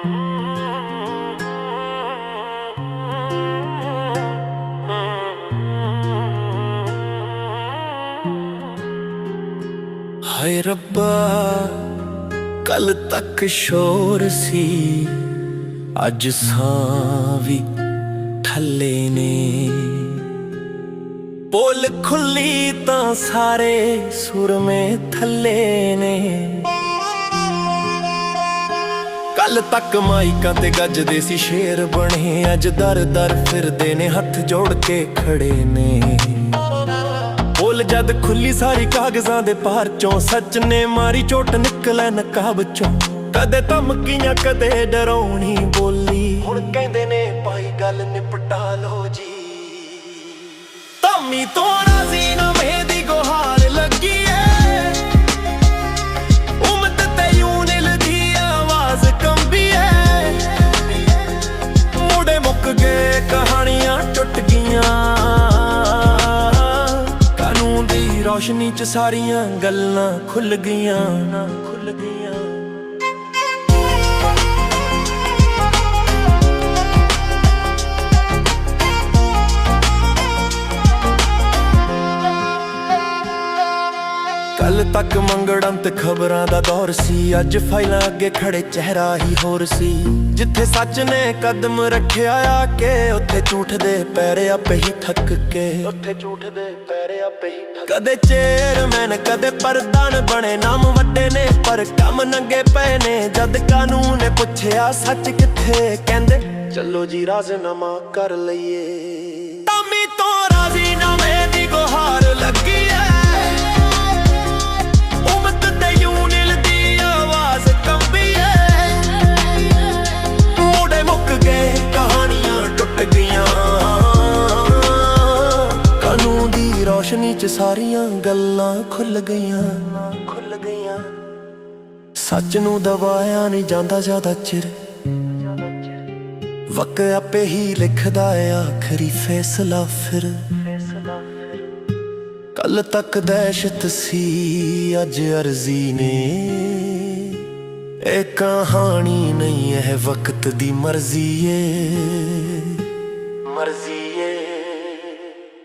ਹਾਏ ਰੱਬਾ, ਕੱਲ ਤੱਕ ਸ਼ੋਰ ਸੀ, ਅੱਜ ਸਾਂ ਵੀ ਠੱਲੇ ਨੇ। ਪੋਲ ਖੁੱਲੀ ਤਾਂ ਸਾਰੇ ਸੁਰਮੇ ਥੱਲੇ ਨੇ। ਕੱਲ ਤੱਕ ਮਾਈਕਾਂ ਤੇ ਗੱਜਦੇ ਸੀ ਸ਼ੇਰ ਬਣੇ, ਅੱਜ ਦਰ ਦਰ ਫਿਰਦੇ ਨੇ, ਹੱਥ ਜੋੜ ਕੇ ਖੜੇ ਨੇ। ਬੋਲ ਜਦ ਖੁੱਲੀ ਸਾਰੀ ਕਾਗਜ਼ਾਂ ਦੇ ਪਾਰ ਚੋਂ, ਸੱਚ ਨੇ ਮਾਰੀ ਚੋਟ ਨਿਕਲੇ ਨਕਾਬ ਚੋਂ। ਕਦੇ ਧਮਕੀਆਂ, ਕਦੇ ਡਰਾਉਣੀ ਬੋਲੀ। ਹੁਣ ਕਹਿੰਦੇ ਨੇ, ਭਾਈ ਗੱਲ ਨਿਪਟਾ ਲੋ ਜੀ। ਧਮੀ ਤੋਂ ਰਾਜ਼ੀ ਨਾ ਕਾਨੂੰਨ ਰੋਸ਼ਨੀ ਚ ਸਾਰੀਆਂ ਗੱਲਾਂ ਖੁੱਲ ਗਈਆਂ ਖੁੱਲ ਗਈਆਂ। ਕੱਲ ਤੱਕ ਮੰਗੜਾਂ ਤੇ ਖਬਰਾਂ ਦਾ ਦੌਰ ਸੀ। ਅੱਜ ਫਾਈਲਾਂ ਅੱਗੇ ਖੜੇ ਚਿਹਰਾ ਹੀ ਹੋਰ ਸੀ। ਜਿੱਥੇ ਸੱਚ ਨੇ ਕਦਮ ਰੱਖਿਆ ਆ ਕੇ, ਉੱਥੇ ਝੂਠ ਦੇ ਪੈਰ ਆਪੇ ਹੀ ਥੱਕ ਕੇ। ਉੱਥੇ ਝੂਠ ਦੇ ਪੈਰ ਆਪੇ ਹੀ ਕਦੇ ਚੇਅਰਮੈਨ ਕਦੇ ਪ੍ਰਧਾਨ ਬਣੇ, ਨਾਮ ਵੱਡੇ ਨੇ, ਪਰ ਕੰਮ ਨੰਗੇ ਪਏ ਨੇ। ਜਦ ਕਾਨੂੰਨ ਨੇ ਪੁੱਛਿਆ, ਸੱਚ ਕਿੱਥੇ? ਕਹਿੰਦੇ, ਚੱਲੋ ਜੀ, ਰਾਜ਼ਨਾਮਾ ਕਰ ਲਈਏ। ਰੋਸ਼ਨੀ ਚ ਸਾਰੀਆਂ ਗੱਲਾਂ ਖੁੱਲ ਗਈਆਂ। ਖੁੱਲ ਗਈਆਂ ਸੱਚ ਨੂੰ ਦਬਾਇਆ ਨਹੀਂ ਜਾਂਦਾ ਜ਼ਿਆਦਾ ਚਿਰ। ਵਕ ਆਪੇ ਹੀ ਲਿਖਦਾ ਏ ਆਖਰੀ ਫੈਸਲਾ ਫਿਰ। ਕੱਲ ਤੱਕ ਦਹਿਸ਼ਤ ਸੀ, ਅੱਜ ਅਰਜ਼ੀ ਨੇ। ਇਹ ਕਹਾਣੀ ਨਹੀਂ ਹੈ ਵਕਤ ਦੀ ਮਰਜ਼ੀ ਏ। ਮਰਜ਼ੀ